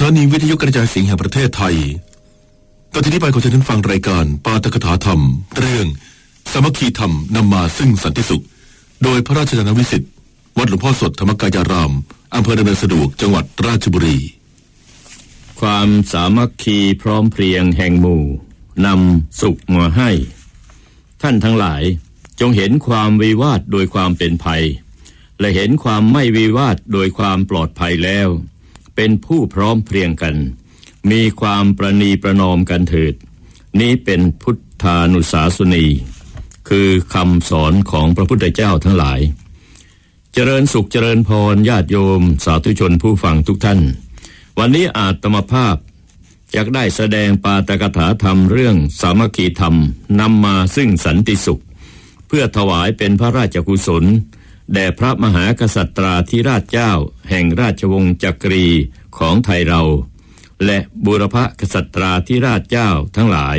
ถานีวิทยุกระจายเสียงแห่งประเทศไทยตอนที่นี้ไปขอเชิญท่านฟังรายการปาตกถาธรรม เรื่องสามัคคีธรรมนำมาซึ่งสันติสุข โดยพระราชยานวิสิทธิ์วัดหลวงพ่อสดธรรมกายารามอำเภอดำเนินสะดวกจังหวัดราชบุรี ความสามัคคีพร้อมเพรียงแห่งหมู่นำสุขมาให้ ท่านทั้งหลายจงเห็นความวิวาทโดยความเป็นภัย และเห็นความไม่วิวาทโดยความปลอดภัยแล้ว เป็นผู้พร้อมเพรียงกัน มีความประนีประนอมกันเถิด นี้เป็นพุทธานุสาสนี คือคำสอนของพระพุทธเจ้าทั้งหลาย เจริญสุขเจริญพรญาติโยม สาธุชนผู้ฟังทุกท่าน วันนี้อาตมภาพอยากได้แสดงปาตกถาธรรมเรื่องสามัคคีธรรมนำมาซึ่งสันติสุข เพื่อถวายเป็นพระราชกุศล แด่พระมหากษัตราธิราชเจ้า แห่งราชวงศ์จักรีของไทยเรา และบุรพกษัตราธิราชเจ้าทั้งหลาย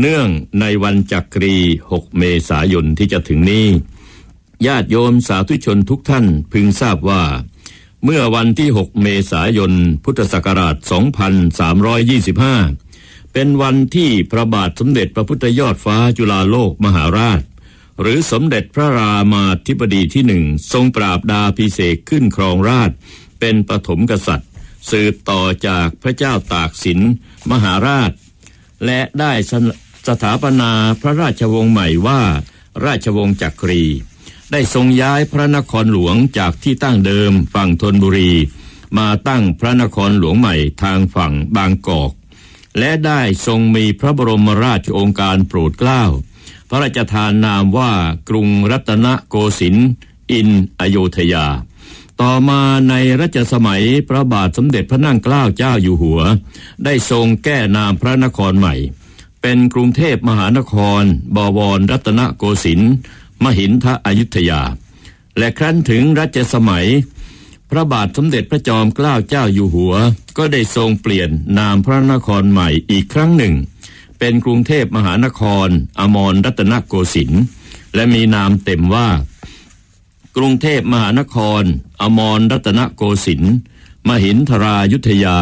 เนื่องในวันจักรี 6 เมษายนที่จะถึงนี้ ญาติโยมสาธุชนทุกท่านพึงทราบว่า เมื่อวันที่ 6 เมษายน พุทธศักราช 2325 เป็นวันที่พระบาทสมเด็จพระพุทธยอดฟ้าจุฬาโลกมหาราช หรือสมเด็จพระรามาธิบดีที่หนึ่งทรงปราบดาพิเศษขึ้นครองราช เป็นปฐมกษัตริย์ สืบต่อจากพระเจ้าตากสินมหาราช และได้สถาปนาพระราชวงศ์ใหม่ว่า ราชวงศ์จักรี ได้ทรงย้ายพระนครหลวงจากที่ตั้งเดิมฝั่งธนบุรี มาตั้งพระนครหลวงใหม่ทางฝั่งบางกอก และได้ทรงมีพระบรมราชโองการโปรดเกล้า ระราชทานนามว่ากรุงรัตนโกสินทร์อินอโยธยา ต่อมาในรัชสมัยพระบาทสมเด็จพระนั่งเกล้าเจ้าอยู่หัว ได้ทรงแก้นามพระนครใหม่ เป็นกรุงเทพมหานคร บวรรัตนโกสินทร์มหินทอยุธยา และครั้นถึงรัชสมัย พระบาทสมเด็จพระจอมเกล้าเจ้าอยู่หัว ก็ได้ทรงเปลี่ยนนามพระนครใหม่อีกครั้งหนึ่ง เป็นกรุงเทพมหานคร อมรรัตนโกสินทร์และมีนามเต็มว่า กรุงเทพมหานคร อมรรัตนโกสินทร์มหินทรายุทธยา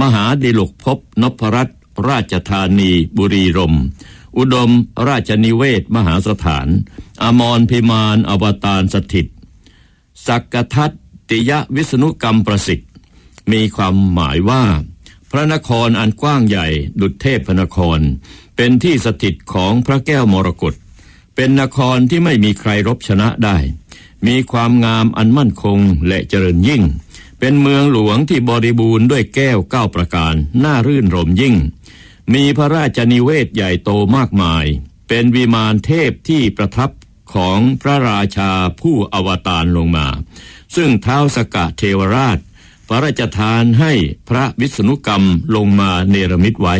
มหาดิลกภพนพรัตน์ราชธานีบุรีรมอุดมราชนิเวศมหาสถาน อมรพิมานอวตารสถิต สักกทัตติยวิษณุกรรมประสิทธิ์ มีความหมายว่า ระนครอันกว้างใหญ่ดุจเทพพนคร เป็นที่สถิตของพระแก้วมรกตเป็นนครที่ไม่มีใครรบชนะได้ มีความงามอันมั่นคงและเจริญยิ่ง เป็นเมืองหลวงที่บริบูรณ์ด้วยแก้วเก้าประการ น่ารื่นรมยิ่ง มีพระราชนิเวศใหญ่โตมากมาย เป็นวิมานเทพที่ประทับของพระราชาผู้อวตารลงมา ซึ่งเท้าสกกะเทวราช พระราชทานให้พระวิษณุกรรมลงมาเนรมิตไว้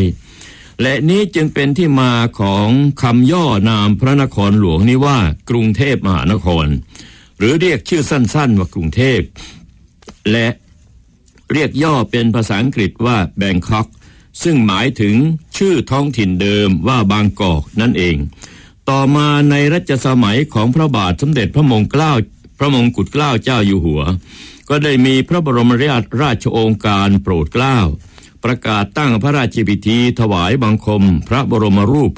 และนี้จึงเป็นที่มาของคำย่อนามพระนครหลวงนี้ว่ากรุงเทพมหานคร หรือเรียกชื่อสั้นๆว่ากรุงเทพ และเรียกย่อเป็นภาษาอังกฤษว่าแบงคอกซึ่งหมายถึงชื่อท้องถิ่นเดิมว่าบางกอกนั่นเอง ต่อมาในรัชสมัยของพระบาทสมเด็จพระมงเกล้าพระมงกุฎเกล้าเจ้าอยู่หัว ก็ได้มีพระบรมราชราชโองการโปรดเกล้า ประกาศตั้งพระราชพิธีถวายบังคม พระบรมรูป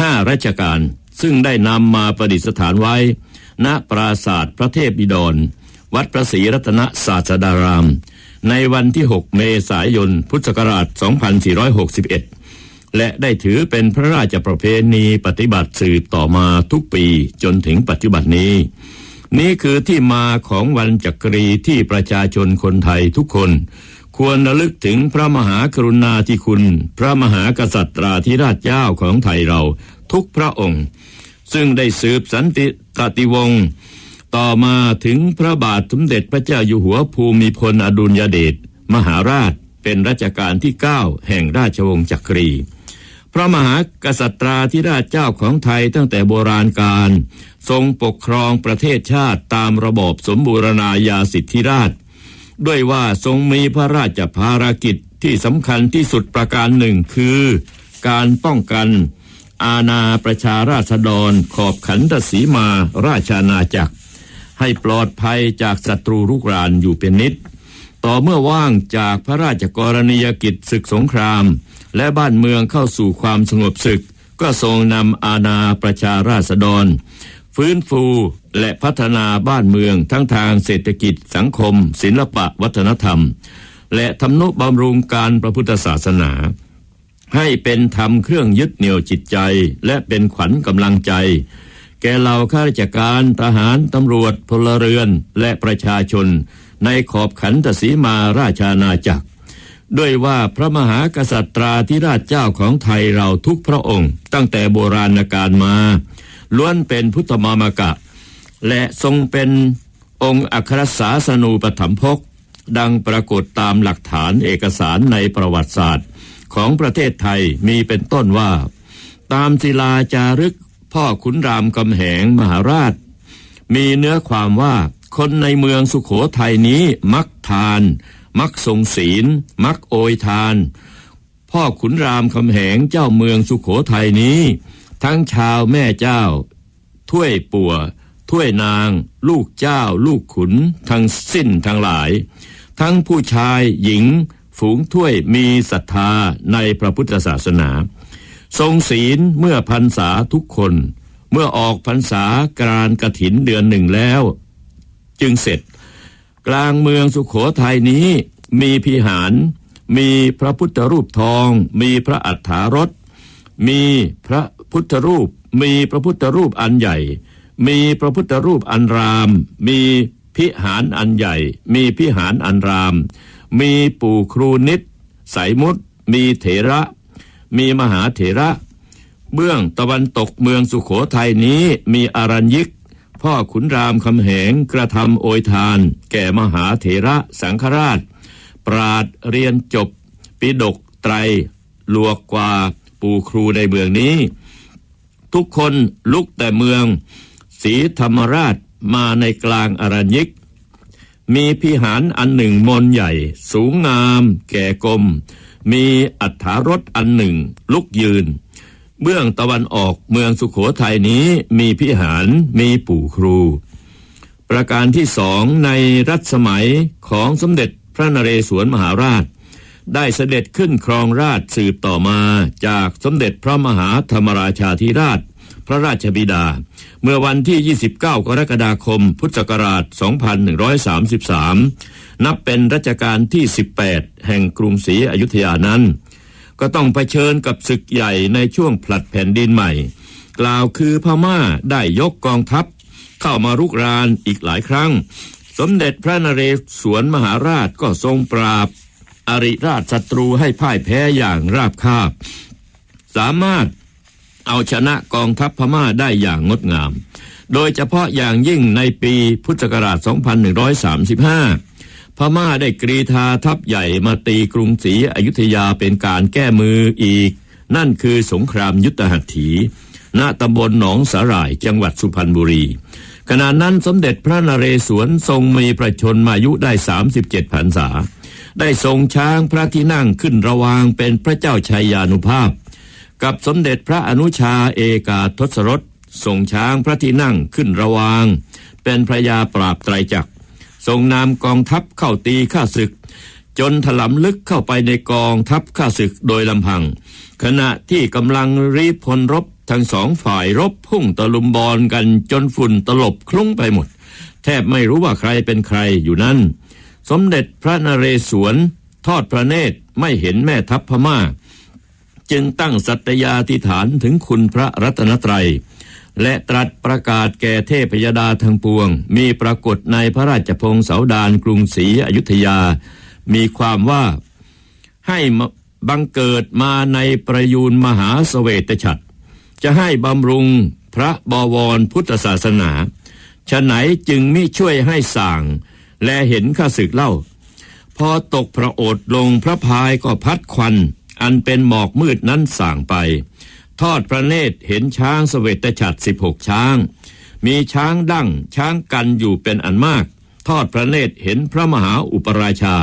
ห้าราชการ ซึ่งได้นำมาประดิษฐานไว้ ณปราศาสตร์พระเทพบิดร วัดพระศรีรัตนศาสดาราม ในวันที่ 6 เมษายน พุทธศักราช 2461 และได้ถือเป็นพระราชประเพณีปฏิบัติสืบต่อมาทุกปีจนถึงปัจจุบันนี้ นี่คือที่มาของวันจักรีที่ประชาชนคนไทยทุกคน ควรระลึกถึงพระมหากรุณาธิคุณ พระมหากษัตราธิราชเจ้าของไทยเราทุกพระองค์ ซึ่งได้สืบสันติตติวงศ์ต่อมาถึงพระบาทสมเด็จพระเจ้าอยู่หัวภูมิพลอดุลยเดชมหาราชเป็นรัชกาลที่ 9 แห่งราชวงศ์จักรี พระมหากษัตราธิราชเจ้าของไทยตั้งแต่โบราณกาลทรงปกครองประเทศชาติตามระบอบสมบูรณาญาสิทธิราช ด้วยว่าทรงมีพระราชภารกิจที่สำคัญที่สุดประการหนึ่งคือ การป้องกัน อาณาประชาราษฎรขอบขันธสีมาราชาณาจักร ให้ปลอดภัยจากศัตรูรุกรานอยู่เป็นนิด ต่อเมื่อว่างจากพระราชกรณียกิจศึกสงคราม และบ้านเมืองเข้าสู่ความสงบศึก ก็ทรงนำอาณาประชาราษฎร ฟื้นฟูและพัฒนาบ้านเมืองทั้งทางเศรษฐกิจสังคม ศิลปะวัฒนธรรม และทำนุบำรุงการพระพุทธศาสนา ให้เป็นธรรมเครื่องยึดเหนี่ยวจิตใจ และเป็นขวัญกำลังใจ แก่เหล่าข้าราชการทหารตำรวจพลเรือนและประชาชน ในขอบขันตสีมาราชาณาจักร ด้วยว่าพระมหากษัตราธิราชเจ้าของไทยเราทุกพระองค์ ตั้งแต่โบราณกาลมา ล้วนเป็นพุทธมามกะ และทรงเป็นองค์อัครสาสนูปถัมภกดังปรากฏตามหลักฐานเอกสารในประวัติศาสตร์ ของประเทศไทยมีเป็นต้นว่า ตามศิลาจารึกพ่อขุนรามกำแหงมหาราช มีเนื้อความว่าคนในเมืองสุขโขทัยนี้มักทาน มักทรงศีล มักโอยทาน พ่อขุนรามคำแหงเจ้าเมืองสุขโขทัยนี้ ทั้งชาวแม่เจ้า ถ้วยปัวถ้วยนาง ลูกเจ้า ลูกขุน ทั้งสิ้นทั้งหลาย ทั้งผู้ชายหญิง ฝูงถ้วยมีศรัทธาในพระพุทธศาสนา ทรงศีลเมื่อพรรษาทุกคน เมื่อออกพรรษาการกระถินเดือนหนึ่งแล้ว จึงเสร็จ กลางเมืองสุขโขทัยนี้มีพิหาร มีพระพุทธรูปทอง มีพระอัฏฐารถ มีพระพุทธรูป มีพระพุทธรูปอันใหญ่ มีพระพุทธรูปอันราม มีพิหารอันใหญ่ มีพิหารอันราม มีปู่ครูนิดสายมุตมีเถระ มีมหาเถระ เบื้องตะวันตกเมืองสุขโขทัยนี้มีอารัญยิก พ่อขุนรามคำแหงกระทำโอยทาน แก่มหาเถระสังฆราช ปราดเรียนจบ ปิดกไตรลวกกว่าปู่ครูในเมืองนี้ ทุกคนลุกแต่เมืองศรีธรรมราชมาในกลางอรัญยิก มีพิหารอันหนึ่งมนใหญ่ สูงงาม แก่กลมมีอัฐารถอันหนึ่ง ลุกยืน เบื้องตะวันออกเมืองสุขโขทัยนี้มีพิหารมีปู่ครู ประการที่สองในรัชสมัยของสมเด็จพระนเรศวรมหาราช ได้เสด็จขึ้นครองราชสืบต่อมาจากสมเด็จพระมหาธรรมราชาธิราช พระราชบิดา เมื่อวันที่ 29 กรกฎาคม พุทธศักราช 2133 นับเป็นรัชกาลที่ 18 แห่งกรุงศรีอยุธยานั้น ก็ต้องเผชิญกับศึกใหญ่ในช่วงผลัดแผ่นดินใหม่ กล่าวคือพม่าได้ยกกองทัพ เข้ามารุกรานอีกหลายครั้ง สมเด็จพระนเรศวรมหาราชก็ทรงปราบ อริราชศัตรูให้พ่ายแพ้อย่างราบคาบ สามารถเอาชนะกองทัพพม่าได้อย่างงดงาม โดยเฉพาะอย่างยิ่งในปีพุทธศักราช 2135 พม่าได้กรีธาทัพใหญ่มาตีกรุงศรีอยุธยาเป็นการแก้มืออีก นั่นคือสงครามยุทธหัตถี ณตำบลหนองสาหร่ายจังหวัดสุพรรณบุรี ขณะนั้นสมเด็จพระนเรศวรทรงมีประชนมายุได้ 37พรรษา ได้ทรงช้างพระที่นั่งขึ้นระวางเป็นพระเจ้าชัยยานุภาพ กับสมเด็จพระอนุชาเอกาทศรสทรงช้างพระที่นั่งขึ้นระวาง เป็นพระยาปราบไตรจักร ทรงนำกองทัพเข้าตีข้าศึก จนถลำลึกเข้าไปในกองทัพข้าศึกโดยลำพัง ขณะที่กำลังรีพลรบทั้งสองฝ่ายรบพุ่งตะลุมบอลกันจนฝุ่นตลบคลุ้งไปหมด แทบไม่รู้ว่าใครเป็นใครอยู่นั่นสมเด็จพระนเรศวรทอดพระเนตรไม่เห็นแม่ทัพพม่า จึงตั้งสัตยาธิฐานถึงคุณพระรัตนตรัย และตรัสประกาศแก่เทพยดาทั้งปวง มีปรากฏในพระราชพงศาวดารกรุงศรีอยุธยา มีความว่าให้บังเกิดมาในประยูนมหาเสเวตฉัตรจะให้บำรุงพระบวรพุทธศาสนาฉะไหนจึงมิช่วยให้สั่งและเห็นข้าศึกเล่า พอตกพระโอษลงพระพายก็พัดควัน อันเป็นหมอกมืดนั้นส่างไป ทอดพระเนตรเห็นช้างเสวตฉัตรสิบหกช้าง มีช้างดั้งช้างกันอยู่เป็นอันมาก ทอดพระเนตรเห็นพระมหาอุปราชา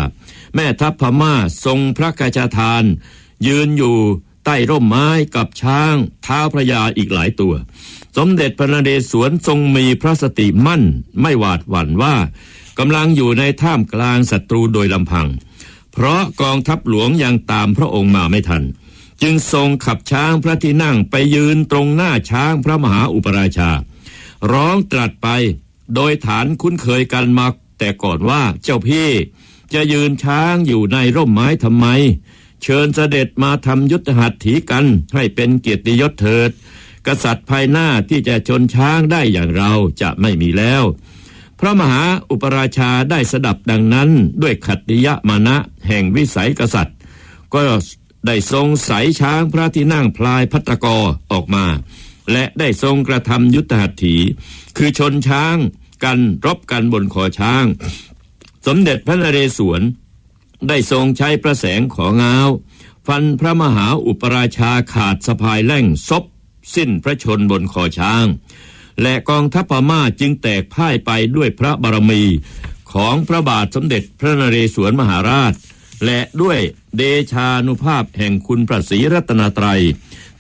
แม่ทัพพม่าทรงพระกาชาทาน ยืนอยู่ใต้ร่มไม้กับช้างเท้าพระยาอีกหลายตัว สมเด็จพระนเรศวรทรงมีพระสติมั่น ไม่หวาดหวั่นว่ากกำลังอยู่ในท่ามกลางศัตรูโดยลำพัง เพราะกองทัพหลวงยังตามพระองค์มาไม่ทัน จึงทรงขับช้างพระที่นั่งไปยืนตรงหน้าช้างพระมหาอุปราชา ร้องตรัสไปโดยฐานคุ้นเคยกันมาแต่ก่อนว่าเจ้าพี่จะยืนช้างอยู่ในร่มไม้ทำไม เชิญเสด็จมาทำยุทธหัตถีกันให้เป็นเกียรติยศเถิด กษัตริย์ภายหน้าที่จะชนช้างได้อย่างเราจะไม่มีแล้ว พระมหาอุปราชาได้สดับดังนั้นด้วยขัตติยมานะแห่งวิสัยกษัตริย์ ก็ ได้ทรงใสยช้างพระที่นั่งพลายพัตตกรออกมา และได้ทรงกระทำยุทธหัตถี คือชนช้างกันรบกันบนคอช้าง สมเด็จพระนเรศวร ได้ทรงใช้ประแสงของงาวฟันพระมหาอุปราชาขาดสะพายแล่งซบสิ้นพระชนบนคอช้าง และกองทัพพม่าจึงแตกพ่ายไปด้วยพระบารมีของพระบาทสมเด็จพระนเรศวรมหาราช และด้วย เดชานุภาพแห่งคุณพระศรีรัตนตรัย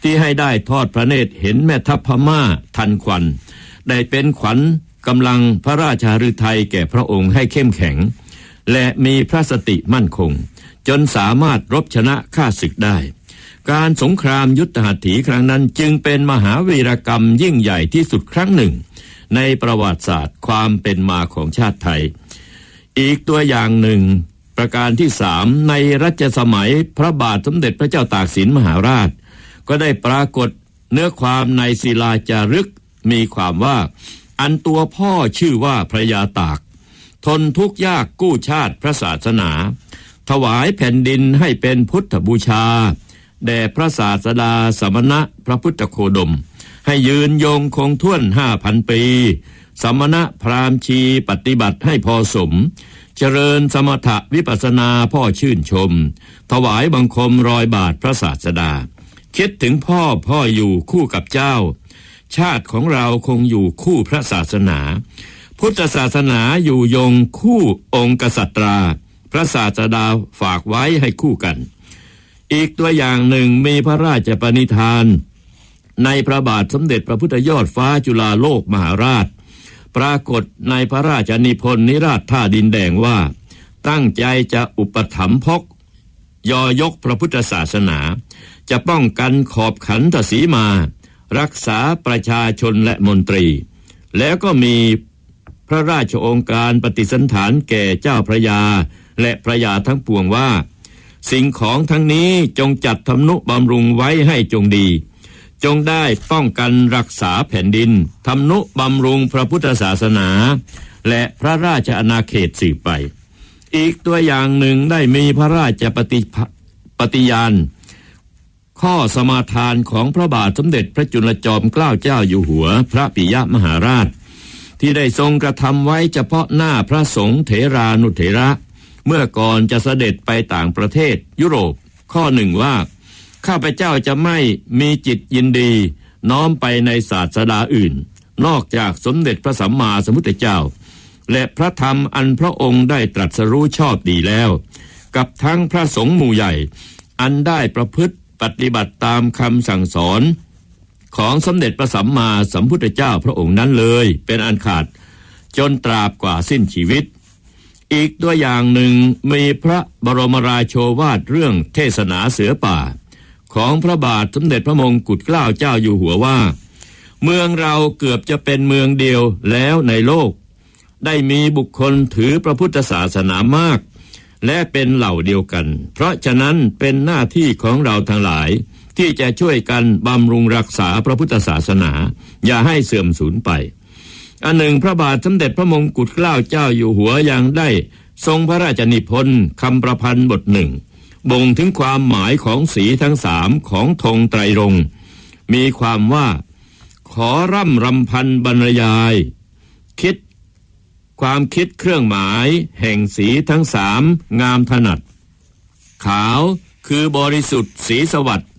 ที่ให้ได้ทอดพระเนตรเห็นแม่ทัพพม่าทันควัน ได้เป็นขวัญกำลังพระราชาฤทัยแก่พระองค์ให้เข้มแข็ง และมีพระสติมั่นคง จนสามารถรบชนะข้าศึกได้ การสงครามยุทธหัตถีครั้งนั้นจึงเป็นมหาวีรกรรมยิ่งใหญ่ที่สุดครั้งหนึ่ง ในประวัติศาสตร์ความเป็นมาของชาติไทย อีกตัวอย่างหนึ่ง ประการที่สามในรัชสมัยพระบาทสมเด็จพระเจ้าตากสินมหาราช ก็ได้ปรากฏเนื้อความในศิลาจารึกมีความว่า อันตัวพ่อชื่อว่าพระยาตาก ทนทุกข์ยากกู้ชาติพระศาสนา ถวายแผ่นดินให้เป็นพุทธบูชา แด่พระศาสดาสมณะพระพุทธโคดม ให้ยืนยงคงท่วนห้าพันปี สมณะพราหมณ์ชีปฏิบัติให้พอสม เจริญสมถะวิปัสสนาพ่อชื่นชม ถวายบังคมรอยบาทพระศาสดา คิดถึงพ่อพ่ออยู่คู่กับเจ้า ชาติของเราคงอยู่คู่พระศาสนา พุทธศาสนาอยู่ยงคู่องค์กษัตรา พระศาสดาฝากไว้ให้คู่กัน อีกตัวอย่างหนึ่งมีพระราชปณิธาน ในพระบาทสมเด็จพระพุทธยอดฟ้าจุฬาโลกมหาราช ปรากฏในพระราชนิพนธ์นิราชท่าดินแดงว่า ตั้งใจจะอุปถัมภกยอยกพระพุทธศาสนา จะป้องกันขอบขันธสีมา รักษาประชาชนและมนตรี แล้วก็มีพระราชโองการปฏิสันฐานแก่เจ้าพระยา และพระยาทั้งปวงว่า สิ่งของทั้งนี้จงจัดทำนุบำรุงไว้ให้จงดี จงได้ป้องกันรักษาแผ่นดินทำนุบำรุงพระพุทธศาสนา และพระราชอาณาเขตสืบไป อีกตัวอย่างหนึ่งได้มีพระราชปฏิปฏิญาณ ข้อสมาทานของพระบาทสมเด็จพระจุลจอมเกล้าเจ้าอยู่หัว พระปิยมหาราช ที่ได้ทรงกระทำไว้เฉพาะหน้าพระสงฆ์เถรานุเถระ เมื่อก่อนจะเสด็จไปต่างประเทศยุโรป ข้อหนึ่งว่า ข้าพเจ้าจะไม่มีจิตยินดีน้อมไปในศาสดาอื่น นอกจากสมเด็จพระสัมมาสัมพุทธเจ้า และพระธรรมอันพระองค์ได้ตรัสรู้ชอบดีแล้ว กับทั้งพระสงฆ์หมู่ใหญ่ อันได้ประพฤติปฏิบัติตามคำสั่งสอน ของสมเด็จพระสัมมาสัมพุทธเจ้าพระองค์นั้นเลย เป็นอันขาด จนตราบกว่าสิ้นชีวิต อีกตัวอย่างหนึ่งมีพระบรมราโชวาทเรื่องเทศนาเสือป่า ของพระบาทสมเด็จพระมงกุฎเกล้าเจ้าอยู่หัวว่า เมืองเราเกือบจะเป็นเมืองเดียวแล้วในโลก ได้มีบุคคลถือพระพุทธศาสนามาก และเป็นเหล่าเดียวกัน เพราะฉะนั้นเป็นหน้าที่ของเราทั้งหลาย ที่จะช่วยกันบำรุงรักษาพระพุทธศาสนา อย่าให้เสื่อมสูญไปอันหนึ่งพระบาทสมเด็จพระมงกุฎเกล้าเจ้าอยู่หัวยังได้ ทรงพระราชนิพนธ์คำประพันธ์บทหนึ่ง บ่งถึงความหมายของสีทั้งสามของธงไตรรงมีความว่า ขอร่ำรำพันบรรยาย คิด ความคิดเครื่องหมาย แห่งสีทั้งสามงามถนัด ขาวคือบริสุทธิ์สีสวัสดิ์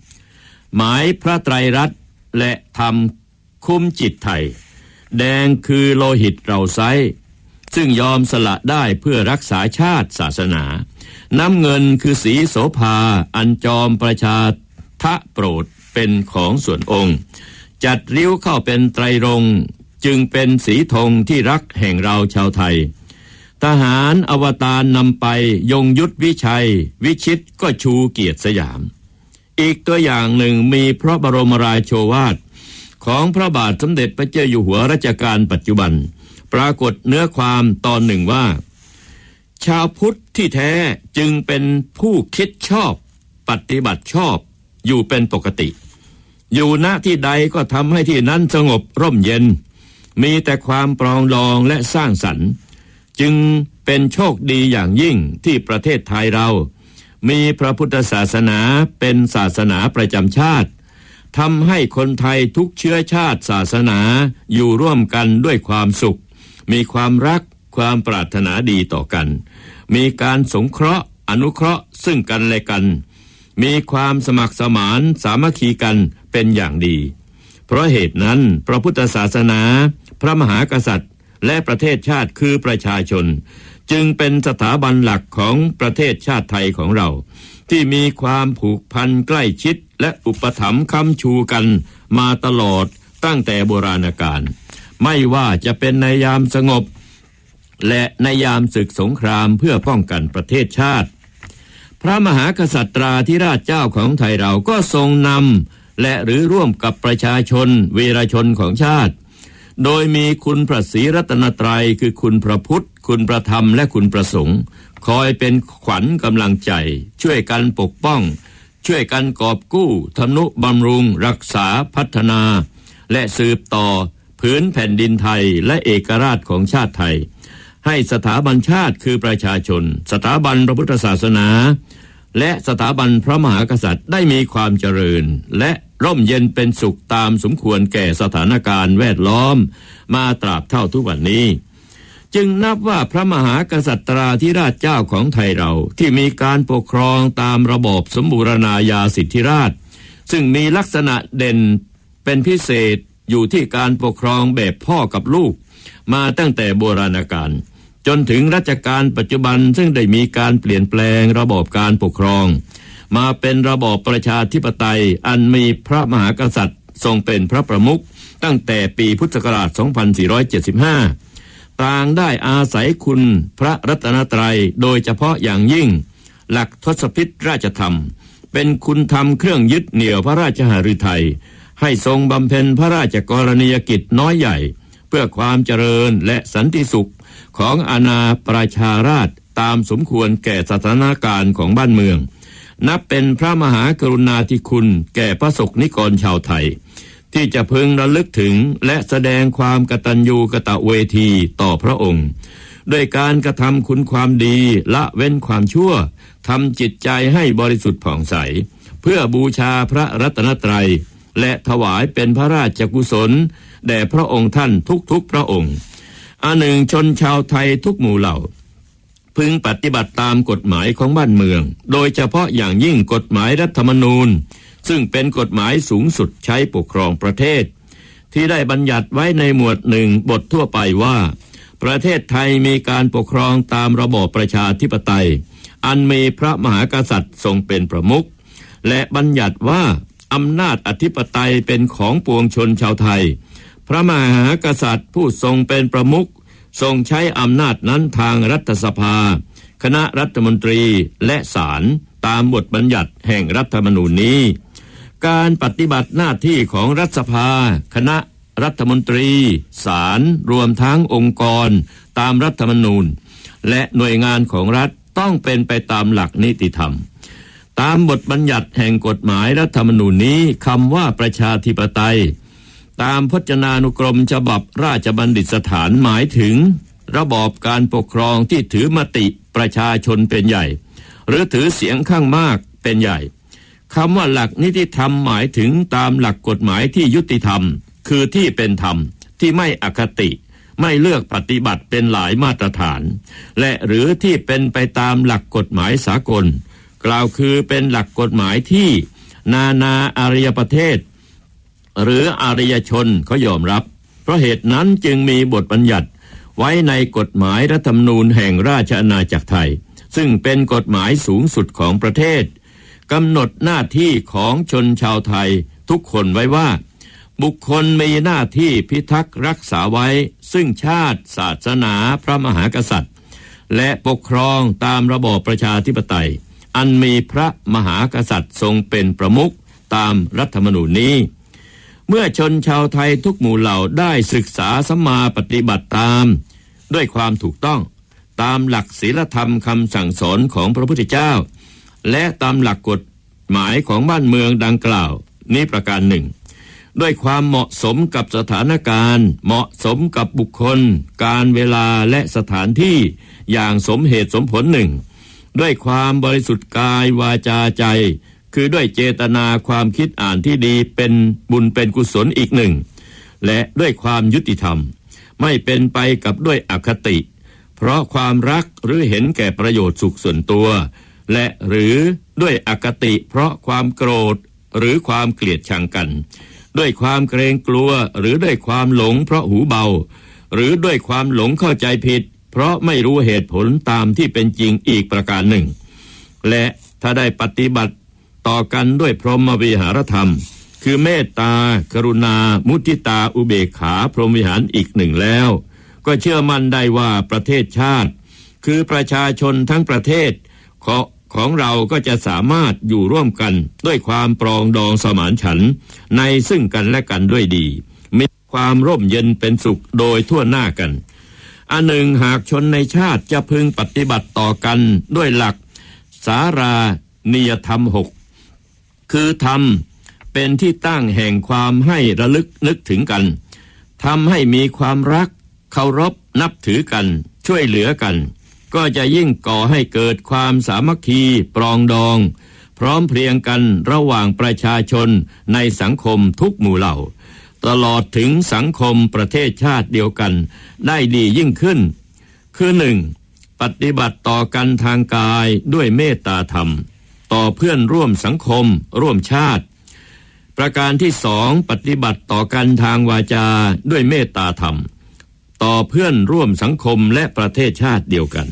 หมายพระไตรรัตน์และธรรมคุ้มจิตไทย แดงคือโลหิตเราไซซึ่งยอมสละได้เพื่อรักษาชาติศาสนา น้ำเงินคือสีโสภา อันจอมประชาทะโปรดเป็นของส่วนองค์ จัดริ้วเข้าเป็นไตรรงจึงเป็นสีธงที่รักแห่งเราชาวไทย ทหารอวตารนำไปยงยุทธวิชัย วิชิตก็ชูเกียรติสยาม อีกตัวอย่างหนึ่งมีพระบรมราโชวาทของพระบาทสมเด็จพระเจ้าอยู่หัวรัชกาลปัจจุบัน ปรากฏเนื้อความตอนหนึ่งว่า ชาวพุทธที่แท้จึงเป็นผู้คิดชอบปฏิบัติชอบอยู่เป็นปกติ อยู่ณที่ใดก็ทำให้ที่นั้นสงบร่มเย็น มีแต่ความปรองดองและสร้างสรรค์ จึงเป็นโชคดีอย่างยิ่งที่ประเทศไทยเรา มีพระพุทธศาสนาเป็นศาสนาประจำชาติทำให้คนไทยทุกเชื้อชาติศาสนาอยู่ร่วมกันด้วยความสุข มีความรักความปรารถนาดีต่อกัน มีการสงเคราะห์ อนุเคราะห์ ซึ่งกันและกัน มีความสมัครสมานสามัคคีกันเป็นอย่างดี เพราะเหตุนั้นพระพุทธศาสนา พระมหากษัตริย์ และประเทศชาติคือประชาชน จึงเป็นสถาบันหลักของประเทศชาติไทยของเรา ที่มีความผูกพันใกล้ชิดและอุปถัมภ์ค้ำชูกันมาตลอดตั้งแต่โบราณกาลไม่ว่าจะเป็นในยามสงบ และในยามศึกสงครามเพื่อป้องกันประเทศชาติ พระมหากษัตราธิราชเจ้าของไทยเราก็ทรงนำและหรือร่วมกับประชาชน เวรชนของชาติ โดยมีคุณพระศรีรัตนตรัยคือคุณพระพุทธ คุณพระธรรมและคุณประสงค์ คอยเป็นขวัญกำลังใจ ช่วยกันปกป้อง ช่วยกันกอบกู้ทนุบำรุง รักษาพัฒนา และสืบต่อ พื้นแผ่นดินไทยและเอกราชของชาติไทย ให้สถาบันชาติคือประชาชน สถาบันพระพุทธศาสนา และสถาบันพระมหากษัตริย์ได้มีความเจริญ และร่มเย็นเป็นสุขตามสมควรแก่สถานการณ์แวดล้อม มาตราบเท่าทุกวันนี้ จึงนับว่าพระมหากษัตราธิราชเจ้าของไทยเราที่มีการปกครองตามระบอบสมบูรณาญาสิทธิราช ซึ่งมีลักษณะเด่นเป็นพิเศษอยู่ที่การปกครองแบบพ่อกับลูก มาตั้งแต่โบราณกาล จนถึงรัชกาลปัจจุบันซึ่งได้มีการเปลี่ยนแปลงระบอบการปกครอง มาเป็นระบอบประชาธิปไตยอันมีพระมหากษัตริย์ ทรงเป็นพระประมุขตั้งแต่ปีพุทธศักราช 2475 ต่างได้อาศัยคุณพระรัตนตรัยโดยเฉพาะอย่างยิ่ง หลักทศพิษราชธรรม เป็นคุณธรรมเครื่องยึดเหนี่ยวพระราชหฤทัยให้ทรงบำเพ็ญพระราชกรณียกิจน้อยใหญ่ เพื่อความเจริญและสันติสุข ของอาณาประชาราชตามสมควรแก่สถานการณ์ของบ้านเมือง นับเป็นพระมหากรุณาธิคุณแก่พระสกนิกรชาวไทย ที่จะพึงระลึกถึงและแสดงความกตัญญูกตเวทีต่อพระองค์ด้วยการกระทำคุณความดีละเว้นความชั่วทำจิตใจให้บริสุทธิ์ผ่องใส เพื่อบูชาพระรัตนตรัย และถวายเป็นพระราชกุศล แด่พระองค์ท่านทุกๆพระองค์ อันหนึ่งชนชาวไทยทุกหมู่เหล่า พึงปฏิบัติตามกฎหมายของบ้านเมือง โดยเฉพาะอย่างยิ่งกฎหมายรัฐธรรมนูญ ซึ่งเป็นกฎหมายสูงสุดใช้ปกครองประเทศ ที่ได้บัญญัติไว้ในหมวดหนึ่งบททั่วไปว่า ประเทศไทยมีการปกครองตามระบอบประชาธิปไตย อันมีพระมหากษัตริย์ทรงเป็นประมุขและบัญญัติว่าอำนาจอธิปไตยเป็นของปวงชนชาวไทย ระมหากษัตริย์ผู้ทรงเป็นประมุขทรงใช้อำนาจนั้นทางรัฐสภา คณะรัฐมนตรีและศาลตามบทบัญญัติแห่งรัฐธรรมนูญนี้ การปฏิบัติหน้าที่ของรัฐสภา คณะรัฐมนตรีศาลรวมทั้งองค์กร ตามรัฐธรรมนูญ และหน่วยงานของรัฐต้องเป็นไปตามหลักนิติธรรม ตามบทบัญญัติแห่งกฎหมายรัฐธรรมนูญนี้คำว่าประชาธิปไตย ตามพจนานุกรมฉบับราชบัณฑิตสถานหมายถึง ระบอบการปกครองที่ถือมติประชาชนเป็นใหญ่ หรือถือเสียงข้างมากเป็นใหญ่คำว่าหลักนิติธรรมหมายถึงตามหลักกฎหมายที่ยุติธรรม คือที่เป็นธรรมที่ไม่อคติ ไม่เลือกปฏิบัติเป็นหลายมาตรฐาน และหรือที่เป็นไปตามหลักกฎหมายสากล กล่าวคือเป็นหลักกฎหมายที่ นานาอารยประเทศ หรืออารยชนเขายอมรับ เพราะเหตุนั้นจึงมีบทบัญญัติไว้ในกฎหมายรัฐธรรมนูญแห่งราชอาณาจักรไทย ซึ่งเป็นกฎหมายสูงสุดของประเทศกำหนดหน้าที่ของชนชาวไทยทุกคนไว้ว่า บุคคลมีหน้าที่พิทักษ์รักษาไว้ ซึ่งชาติศาสนาพระมหากษัตริย์ และปกครองตามระบอบประชาธิปไตย อันมีพระมหากษัตริย์ทรงเป็นประมุขตามรัฐธรรมนูญนี้ เมื่อชนชาวไทยทุกหมู่เหล่าได้ศึกษาสมาปฏิบัติตาม ด้วยความถูกต้อง ตามหลักศีลธรรมคำสั่งสอนของพระพุทธเจ้า และตามหลักกฎหมายของบ้านเมืองดังกล่าว นี้ประการหนึ่ง ด้วยความเหมาะสมกับสถานการณ์ เหมาะสมกับบุคคล การเวลาและสถานที่อย่างสมเหตุสมผลหนึ่ง ด้วยความบริสุทธิ์กายวาจาใจ คือด้วยเจตนาความคิดอ่านที่ดีเป็นบุญเป็นกุศลอีกหนึ่ง และด้วยความยุติธรรม ไม่เป็นไปกับด้วยอคติ เพราะความรักหรือเห็นแก่ประโยชน์สุขส่วนตัว และหรือด้วยอคติ เพราะความโกรธหรือความเกลียดชังกัน ด้วยความเกรงกลัวหรือด้วยความหลงเพราะหูเบา หรือด้วยความหลงเข้าใจผิด เพราะไม่รู้เหตุผลตามที่เป็นจริงอีกประการหนึ่ง และถ้าได้ปฏิบัติ ต่อกันด้วยพรหมวิหารธรรม คือเมตตา กรุณา มุทิตา อุเบกขา พรหมวิหารอีกหนึ่งแล้ว ก็เชื่อมั่นได้ว่าประเทศชาติ คือประชาชนทั้งประเทศขอของเราก็จะสามารถอยู่ร่วมกันด้วยความปรองดองสมานฉันท์ในซึ่งกันและกันด้วยดี มีความร่มเย็นเป็นสุขโดยทั่วหน้ากัน อันหนึ่งหากชนในชาติจะพึงปฏิบัติต่อกันด้วยหลัก สารานิยธรรมหก คือธรรมเป็นที่ตั้งแห่งความให้ระลึกนึกถึงกันทำให้มีความรักเคารพนับถือกัน ช่วยเหลือกัน ก็จะยิ่งก่อให้เกิดความสามัคคีปรองดอง พร้อมเพรียงกันระหว่างประชาชนในสังคมทุกหมู่เหล่า ตลอดถึงสังคมประเทศชาติเดียวกัน ได้ดียิ่งขึ้น คือหนึ่งปฏิบัติต่อกันทางกายด้วยเมตตาธรรม ต่อเพื่อนร่วมสังคม ร่วมชาติ ประการที่สองปฏิบัติต่อกันทางวาจาด้วยเมตตาธรรม ต่อเพื่อนร่วมสังคมและประเทศชาติเดียวกัน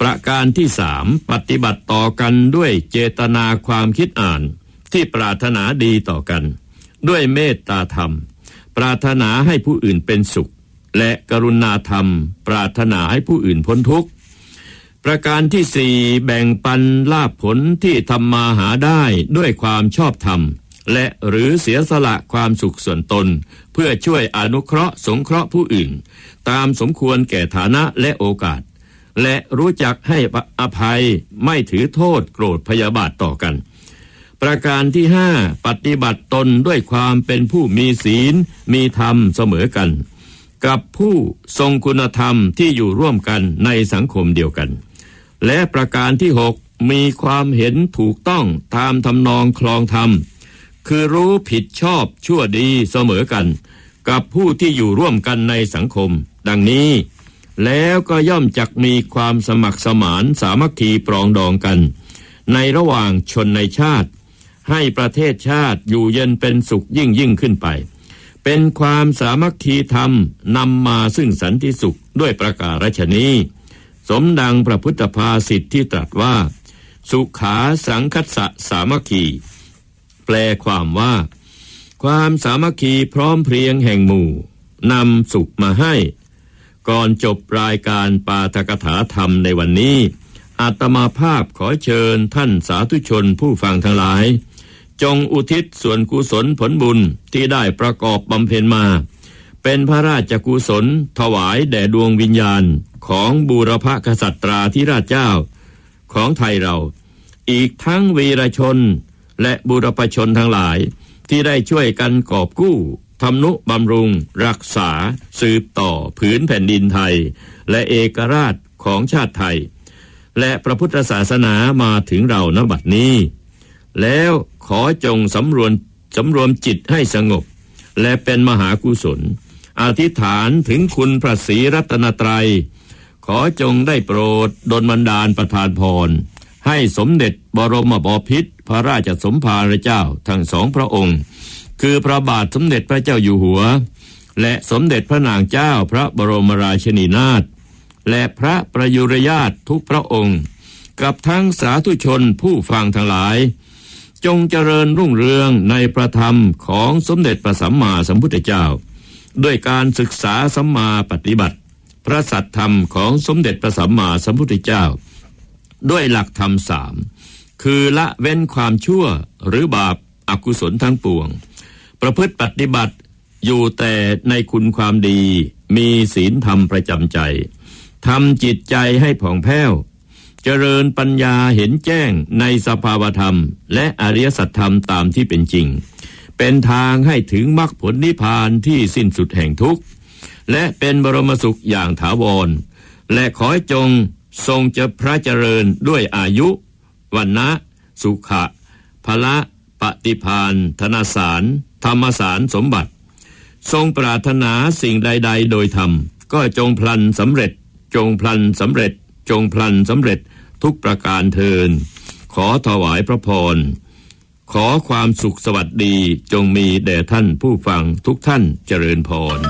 ประการที่สามปฏิบัติต่อกันด้วยเจตนาความคิดอ่านที่ปรารถนาดีต่อกัน ด้วยเมตตาธรรม ปรารถนาให้ผู้อื่นเป็นสุข และกรุณาธรรม ปรารถนาให้ผู้อื่นพ้นทุกข์ ประการที่สี่แบ่งปันลาภผลที่ทำมาหาได้ด้วยความชอบธรรม และหรือเสียสละความสุขส่วนตน เพื่อช่วยอนุเคราะห์สงเคราะห์ผู้อื่น ตามสมควรแก่ฐานะและโอกาส และรู้จักให้อภัยไม่ถือโทษโกรธพยาบาทต่อกัน ประการที่ห้าปฏิบัติตนด้วยความเป็นผู้มีศีล มีธรรมเสมอกัน กับผู้ทรงคุณธรรมที่อยู่ร่วมกันในสังคมเดียวกัน และประการที่หกมีความเห็นถูกต้องตามทำนองคลองธรรม คือรู้ผิดชอบชั่วดีเสมอกัน กับผู้ที่อยู่ร่วมกันในสังคม ดังนี้ แล้วก็ย่อมจักมีความสมัครสมานสามัคคีปรองดองกัน ในระหว่างชนในชาติ ให้ประเทศชาติอยู่เย็นเป็นสุขยิ่งยิ่งขึ้นไป เป็นความสามัคคีธรรมนำมาซึ่งสันติสุขด้วยประกาศชนี้ สมดังพระพุทธภาษิตที่ตรัสว่า สุขาสังคัสสะสามัคคี แปลความว่า ความสามัคคีพร้อมเพรียงแห่งหมู่นำสุขมาให้ ก่อนจบรายการปาทกถาธรรมในวันนี้อาตมาภาพขอเชิญท่านสาธุชนผู้ฟังทั้งหลาย จงอุทิศส่วนกุศลผลบุญที่ได้ประกอบบำเพ็ญมา เป็นพระราชกุศล ถวายแด่ดวงวิญญาณของบูรพกษัตราธิราชเจ้า ของไทยเรา อีกทั้งวีรชนและบุรพชนทั้งหลายที่ได้ช่วยกันกอบกู้ทำนุบำรุง รักษา สืบต่อผืนแผ่นดินไทย และเอกราชของชาติไทย และพระพุทธศาสนามาถึงเราณบัดนี้ แล้วขอจงสำรวมสำรวมจิตให้สงบ และเป็นมหากุศล อธิษฐานถึงคุณพระศรีรัตนตรัย ขอจงได้โปรดดลบันดาลประทานพร ให้สมเด็จบรมบพิตรพระราชสมภารเจ้าทั้งสองพระองค์ คือพระบาทสมเด็จพระเจ้าอยู่หัว และสมเด็จพระนางเจ้าพระบรมราชินีนาถและพระประยุรญาตทุกพระองค์ กับทั้งสาธุชนผู้ฟังทั้งหลาย จงเจริญรุ่งเรืองในประธรรมของสมเด็จพระสัมมาสัมพุทธเจ้า ด้วยการศึกษาสัมมาปฏิบัติ พระสัตธรรมของสมเด็จพระสัมมาสัมพุทธเจ้า ด้วยหลักธรรมสามคือละเว้นความชั่วหรือบาปอากุศลทั้งปวง ประพฤติปฏิบัติอยู่แต่ในคุณความดี มีศีลธรรมประจำใจทำจิตใจให้ผ่องแผ้ว เจริญปัญญาเห็นแจ้งในสภาวธรรม และอริยสัจธรรมตามที่เป็นจริง เป็นทางให้ถึงมรรคผลนิพพานที่สิ้นสุดแห่งทุกข์ และเป็นบรมสุขอย่างถาวร และขอให้จงทรงจะพระเจริญด้วยอายุ วันนะ สุขะพละปฏิพานธนสาร ธรรมสารสมบัติ ทรงปรารถนาสิ่งใด ๆ โดยธรรม ก็จงพลันสำเร็จ จงพลันสำเร็จ จงพลันสำเร็จทุกประการเทิน ขอถวายพระพร ขอความสุขสวัสดีจงมีแด่ท่านผู้ฟังทุกท่านเจริญพร